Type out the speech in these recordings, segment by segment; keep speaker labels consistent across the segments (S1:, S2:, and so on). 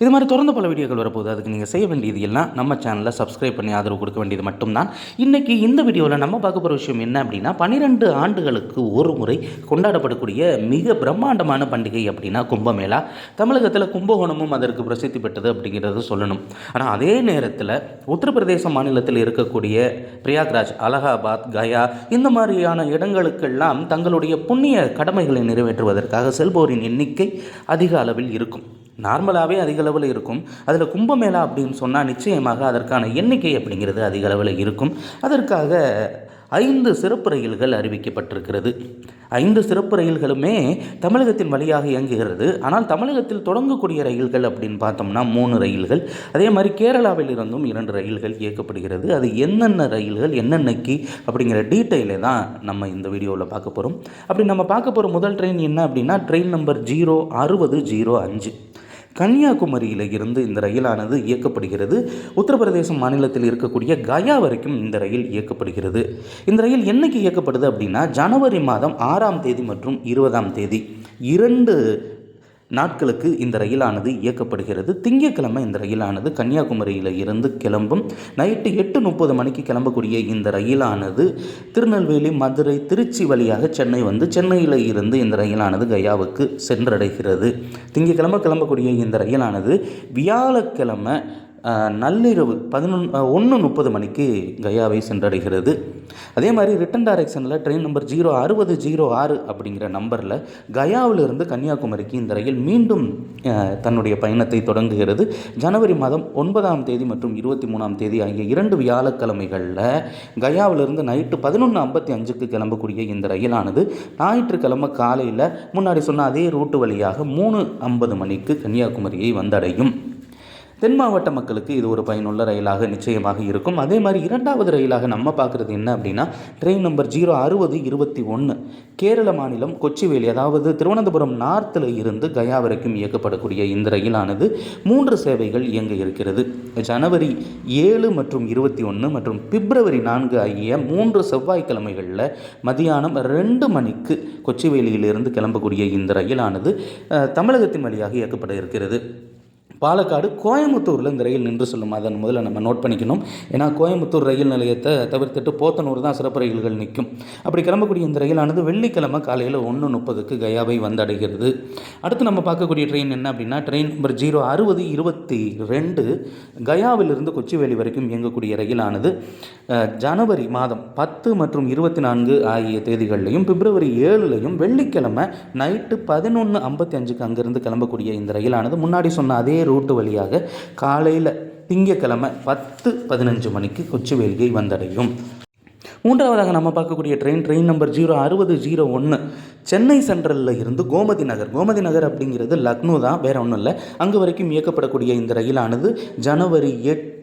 S1: இது மாதிரி தொடர்ந்து பல வீடியோக்கள் வரப்போகுது. அதுக்கு நீங்கள் செய்ய வேண்டியது எல்லாம் நம்ம சேனலை சப்ஸ்கிரைப் பண்ணி ஆதரவு கொடுக்க வேண்டியது மட்டும்தான். இன்றைக்கி இந்த வீடியோவில் நம்ம பார்க்க போகிற விஷயம் என்ன அப்படின்னா பன்னிரெண்டு ஆண்டுகளுக்கு ஒரு முறை கொண்டாடப்படக்கூடிய மிக பிரம்மாண்டமான பண்டிகை அப்படின்னா கும்பமேளா. தமிழகத்தில் கும்பகோணமும் அதற்கு பிரசித்தி பெற்றது அப்படிங்கிறது சொல்லணும். ஆனால் அதே நேரத்தில் உத்தரப்பிரதேச மாநிலத்தில் இருக்கக்கூடிய பிரயாக்ராஜ் அலகாபாத் கயா இந்த மாதிரியான இடங்களுக்கெல்லாம் தங்களுடைய புண்ணிய கடமைகளை நிறைவேற்றுவதற்காக செல்போரின் எண்ணிக்கை அதிக அளவில் இருக்கும். நார்மலாகவே அதிக அளவில் இருக்கும். அதில் கும்பமேளா அப்படின்னு சொன்னால் நிச்சயமாக அதற்கான எண்ணிக்கை அப்படிங்கிறது அதிக அளவில் இருக்கும். அதற்காக ஐந்து சிறப்பு ரயில்கள் அறிவிக்கப்பட்டிருக்கிறது. ஐந்து சிறப்பு ரயில்களுமே தமிழகத்தின் வழியாக இயங்குகிறது. ஆனால் தமிழகத்தில் தொடங்கக்கூடிய ரயில்கள் அப்படின்னு பார்த்தோம்னா மூணு ரயில்கள். அதே மாதிரி கேரளாவில் இருந்தும் இரண்டு ரயில்கள் இயக்கப்படுகிறது. அது என்னென்ன ரயில்கள் என்னென்னக்கு அப்படிங்கிற டீட்டெயிலை தான் நம்ம இந்த வீடியோவில் பார்க்க போகிறோம் அப்படி நம்ம பார்க்க போகிற முதல் ட்ரெயின் என்ன அப்படின்னா ட்ரெயின் நம்பர் ஜீரோ அறுபது ஜீரோ அஞ்சு. கன்னியாகுமரியில் இருந்து இந்த ரயிலானது இயக்கப்படுகிறது. உத்தரப்பிரதேச மாநிலத்தில் இருக்கக்கூடிய கயா வரைக்கும் இந்த ரயில் இயக்கப்படுகிறது. இந்த ரயில் என்னைக்கு இயக்கப்படுது அப்படின்னா ஜனவரி மாதம் ஆறாம் தேதி மற்றும் இருபதாம் தேதி. இரண்டு நாட்களுக்கு இந்த ரயிலானது இயக்கப்படுகிறது. திங்கட்கிழமை இந்த ரயிலானது கன்னியாகுமரியில் இருந்து கிளம்பும். நைட்டு எட்டு முப்பது மணிக்கு கிளம்பக்கூடிய இந்த ரயிலானது திருநெல்வேலி மதுரை திருச்சி வழியாக சென்னை வந்து சென்னையில் இருந்து இந்த ரயிலானது கயாவுக்கு சென்றடைகிறது. திங்கட்கிழமை கிளம்பக்கூடிய இந்த ரயிலானது வியாழக்கிழமை நள்ளிரவு பதினொன்று ஒன்று முப்பது மணிக்கு கயாவை சென்றடைகிறது. அதே மாதிரி ரிட்டன் டைரக்ஷனில் ட்ரெயின் நம்பர் ஜீரோ அறுபது ஜீரோ ஆறு அப்படிங்கிற நம்பரில் கயாவிலிருந்து கன்னியாகுமரிக்கு இந்த ரயில் மீண்டும் தன்னுடைய பயணத்தை தொடங்குகிறது. ஜனவரி மாதம் ஒன்பதாம் தேதி மற்றும் இருபத்தி மூணாம் தேதி ஆகிய இரண்டு வியாழக்கிழமைகளில் கயாவிலிருந்து நைட்டு பதினொன்று ஐம்பத்தி அஞ்சுக்கு கிளம்பக்கூடிய இந்த ரயிலானது ஞாயிற்றுக்கிழமை காலையில் முன்னாடி சொன்ன அதே ரூட்டு வழியாக மூணு ஐம்பது மணிக்கு கன்னியாகுமரியை வந்தடையும். தென் மாவட்ட மக்களுக்கு இது ஒரு பயனுள்ள ரயிலாக நிச்சயமாக இருக்கும். அதே மாதிரி இரண்டாவது ரயிலாக நம்ம பார்க்குறது என்ன அப்படின்னா ட்ரெயின் நம்பர் ஜீரோ அறுபது இருபத்தி ஒன்று கேரள மாநிலம் கொச்சிவேலி அதாவது திருவனந்தபுரம் நார்த்தில் இருந்து கயா வரைக்கும் இயக்கப்படக்கூடிய இந்த ரயிலானது மூன்று சேவைகள் இயங்க இருக்கிறது. ஜனவரி ஏழு மற்றும் இருபத்தி ஒன்று மற்றும் பிப்ரவரி நான்கு ஆகிய மூன்று செவ்வாய்க்கிழமைகளில் மதியானம் ரெண்டு மணிக்கு கொச்சிவேலியிலிருந்து கிளம்பக்கூடிய இந்த ரயிலானது தமிழகத்தின் வழியாக இயக்கப்பட இருக்கிறது. பாலக்காடு கோயம்புத்தூரில் இந்த ரயில் நின்று சொல்லும். அதை முதல்ல நம்ம நோட் பண்ணிக்கணும். ஏன்னா கோயம்புத்தூர் ரயில் நிலையத்தை தவிர்த்துட்டு போத்தனூர் தான் சிறப்பு ரயில்கள் நிற்கும். அப்படி கிளம்பக்கூடிய இந்த ரயிலானது வெள்ளிக்கிழமை காலையில் ஒன்று முப்பதுக்கு கயாவை வந்தடைகிறது. அடுத்து நம்ம பார்க்கக்கூடிய ட்ரெயின் என்ன அப்படின்னா ட்ரெயின் நம்பர் ஜீரோ அறுபது இருபத்தி ரெண்டு கயாவிலிருந்து கொச்சிவேலி வரைக்கும் இயங்கக்கூடிய ரயிலானது ஜனவரி மாதம் பத்து மற்றும் இருபத்தி நான்கு ஆகிய தேதிகள்லையும் பிப்ரவரி ஏழுலையும் வெள்ளிக்கிழமை நைட்டு பதினொன்று ஐம்பத்தி அஞ்சுக்கு அங்கேருந்து கிளம்பக்கூடிய இந்த ரயிலானது முன்னாடி சொன்ன அதே ரூட்டு வழியாக காலையில் திங்கக்கிழமை பத்து பதினஞ்சு மணிக்கு கொச்சிவேலியை வந்தடையும். மூன்றாவதாக நம்ம பார்க்கக்கூடிய ட்ரெயின் ட்ரெயின் நம்பர் ஜீரோ அறுபது ஜீரோ ஒன்று சென்னை சென்ட்ரலில் இருந்து கோமதி நகர். கோமதி நகர் அப்படிங்கிறது லக்னோ தான் வேற ஒன்றும் இல்லை. அங்கே வரைக்கும் இயக்கப்படக்கூடிய இந்த ரயிலானது ஜனவரி எட்டு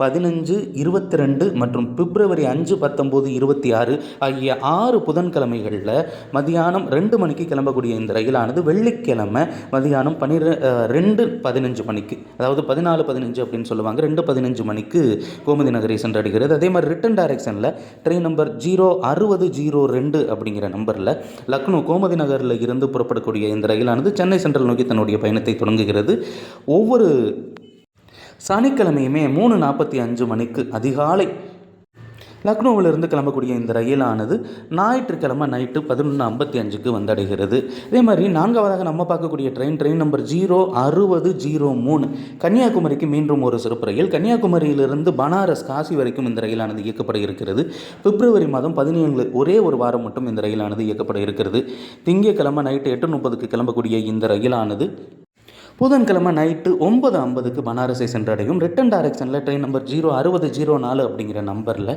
S1: பதினஞ்சு இருபத்தி ரெண்டு மற்றும் பிப்ரவரி அஞ்சு பத்தொம்போது இருபத்தி ஆறு ஆகிய ஆறு புதன்கிழமைகளில் மதியானம் ரெண்டு மணிக்கு கிளம்பக்கூடிய இந்த ரயிலானது வெள்ளிக்கிழமை மதியானம் பன்னிர ரெண்டு பதினஞ்சு மணிக்கு. அதாவது பதினாலு பதினஞ்சு அப்படின்னு சொல்லுவாங்க. ரெண்டு பதினஞ்சு மணிக்கு கோமதி நகரை சென்றடைகிறது. அதே மாதிரி ரிட்டன் டைரக்ஷனில் ட்ரெயின் நம்பர் ஜீரோ அறுபது ஜீரோ ரெண்டு அப்படிங்கிற நம்பரில் லக்னோ கோமதி நகரில் இருந்து புறப்படக்கூடிய இந்த ரயிலானது சென்னை சென்ட்ரல் நோக்கி தன்னுடைய பயணத்தை தொடங்குகிறது. ஒவ்வொரு சனிக்கிழமையுமே மூணு நாற்பத்தி அஞ்சு மணிக்கு அதிகாலை லக்னோவிலிருந்து கிளம்பக்கூடிய இந்த ரயிலானது ஞாயிற்றுக்கிழமை நைட்டு பதினொன்று ஐம்பத்தி அஞ்சுக்கு வந்தடைகிறது. இதே மாதிரி நான்காவதாக நம்ம பார்க்கக்கூடிய ட்ரெயின் ட்ரெயின் நம்பர் ஜீரோ அறுபது ஜீரோ மூணு. கன்னியாகுமரிக்கு மீண்டும் ஒரு சிறப்பு ரயில். கன்னியாகுமரியிலிருந்து பனாரஸ் காசி வரைக்கும் இந்த ரயிலானது இயக்கப்பட இருக்கிறது. பிப்ரவரி மாதம் பதினேழு ஒரே ஒரு வாரம் மட்டும் இந்த ரயிலானது இயக்கப்பட இருக்கிறது. திங்கட்கிழமை நைட்டு எட்டு முப்பதுக்கு கிளம்பக்கூடிய இந்த ரயிலானது புதன்கிழமை நைட்டு ஒன்பது ஐம்பதுக்கு பனாரஸை சென்றடையும். ரிட்டன் டைரக்ஷனில் ட்ரெயின் நம்பர் ஜீரோ அறுபது ஜீரோ நாலு அப்படிங்கிற நம்பரில்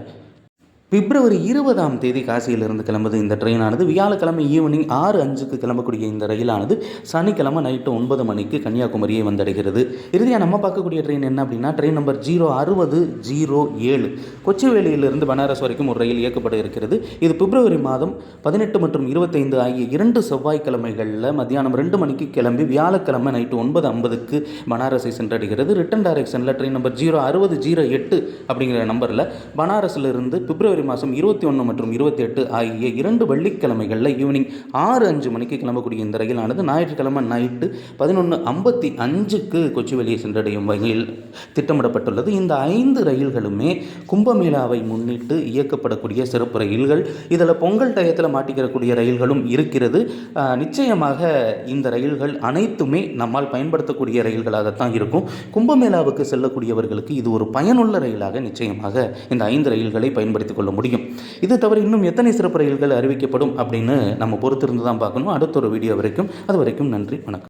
S1: பிப்ரவரி இருபதாம் தேதி காசியிலிருந்து கிளம்புது இந்த ட்ரெயினானது. வியாழக்கிழமை ஈவினிங் ஆறு அஞ்சுக்கு கிளம்பக்கூடிய இந்த ரயிலானது சனிக்கிழமை நைட்டு ஒன்பது மணிக்கு கன்னியாகுமரியை வந்தடைகிறது. இறுதியாக நம்ம பார்க்கக்கூடிய ட்ரெயின் என்ன அப்படின்னா ட்ரெயின் நம்பர் ஜீரோ அறுபது ஜீரோ ஏழு. கொச்சிவேலியிலிருந்து பனாரஸ் வரைக்கும் ஒரு ரயில் இயக்கப்பட இருக்கிறது. இது பிப்ரவரி மாதம் பதினெட்டு மற்றும் இருபத்தைந்து ஆகிய இரண்டு செவ்வாய்க்கிழமைகளில் மத்தியானம் ரெண்டு மணிக்கு கிளம்பி வியாழக்கிழமை நைட்டு ஒன்பது ஐம்பதுக்கு பனாரஸை சென்றடைகிறது. ரிட்டன் டைரக்ஷனில் ட்ரெயின் நம்பர் ஜீரோ அறுபது ஜீரோ எட்டு அப்படிங்கிற நம்பரில் பனாரஸிலிருந்து பிப்ரவரி பிப்ரவரி மாதம் இருபத்தி ஒன்று மற்றும் இருபத்தி எட்டு ஆகிய இரண்டு வெள்ளிக்கிழமைகளில் ஈவினிங் ஆறு அஞ்சு மணிக்கு கிளம்பக்கூடிய இந்த ரயிலானது ஞாயிற்றுக்கிழமை நைட்டு பதினொன்று ஐம்பத்தி அஞ்சுக்கு கொச்சிவெளியை சென்றடையும் வகையில் திட்டமிடப்பட்டுள்ளது. இந்த ஐந்து ரயில்களுமே கும்பமேளாவை முன்னிட்டு இயக்கப்படக்கூடிய சிறப்பு ரயில்கள். இதில் பொங்கல் டயத்தில் மாட்டிக்கிறக்கூடிய ரயில்களும் இருக்கிறது. நிச்சயமாக இந்த ரயில்கள் அனைத்துமே நம்மால் பயன்படுத்தக்கூடிய ரயில்களாகத்தான் இருக்கும். கும்பமேளாவுக்கு செல்லக்கூடியவர்களுக்கு இது ஒரு பயனுள்ள ரயிலாக நிச்சயமாக இந்த ஐந்து ரயில்களை பயன்படுத்திக் கொள்ள முடியும். இது தவிர இன்னும் எத்தனை சிறப்பு ரயில்கள் அறிவிக்கப்படும் அப்படின்னு நம்ம பொறுத்திருந்து தான் பார்க்கணும். அடுத்த ஒரு வீடியோ வரைக்கும். அது வரைக்கும் நன்றி வணக்கம்.